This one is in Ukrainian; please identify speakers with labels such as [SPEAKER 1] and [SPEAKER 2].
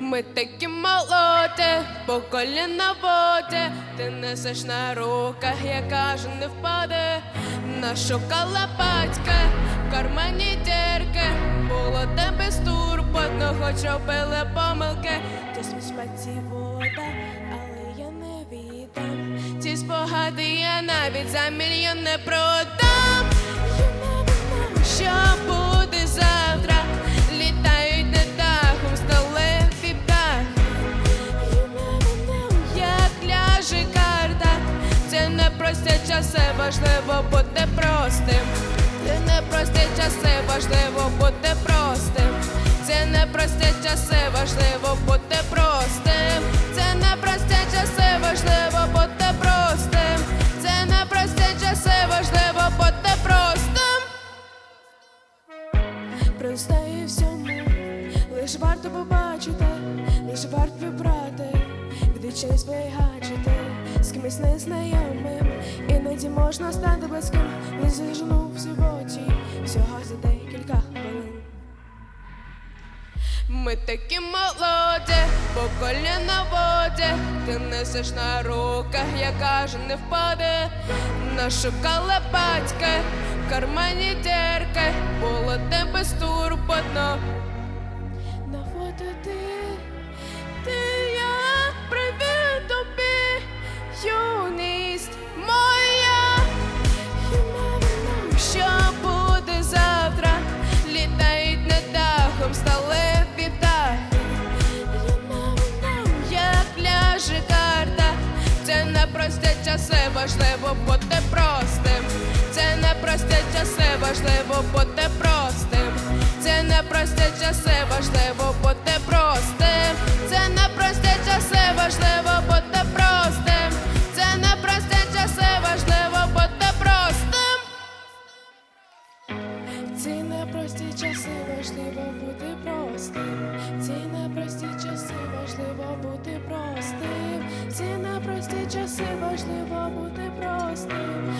[SPEAKER 1] Ми такі молоді, по коліна воді, ти несеш на руках, я кажу, не впаде. Нашукала батька, в кармані дірки, було тебе стурботно, хоч робили помилки. Ти смісь вода, але я не віддам. Ці спогади я навіть за мільйон не продам. Never know, Що прості часи, важливо бути простим. Це не прості часи, важливо бути простим. Це не прості часи, важливо бути простим. Це не прості часи, важливо бути простим. Це не прості часи, важливо бути простим. Просто і всьому лиш варто побачити, лиш варто вибрати очей свої гаджети з кимось незнайомим. Іноді можна стати близьким, лиш зажнувся в очі всього за декілька хвилин. Ми такі молоді, по коліна воді, ти несеш на руках, я кажу, не впаде. Нашукала батька, в кармані дірки, було тебе стурботно. На фото ти важливо бути простим. Це не прості часи, важливо бути простим. Це не прості часи, важливо бути простим. Це не прості часи, важливо бути простим. Це не прості часи, важливо бути простим. Ці непрості часи важливо бути простим. Ці непрості часи важливо бути простим. Ці непрості часи важливо бути простим.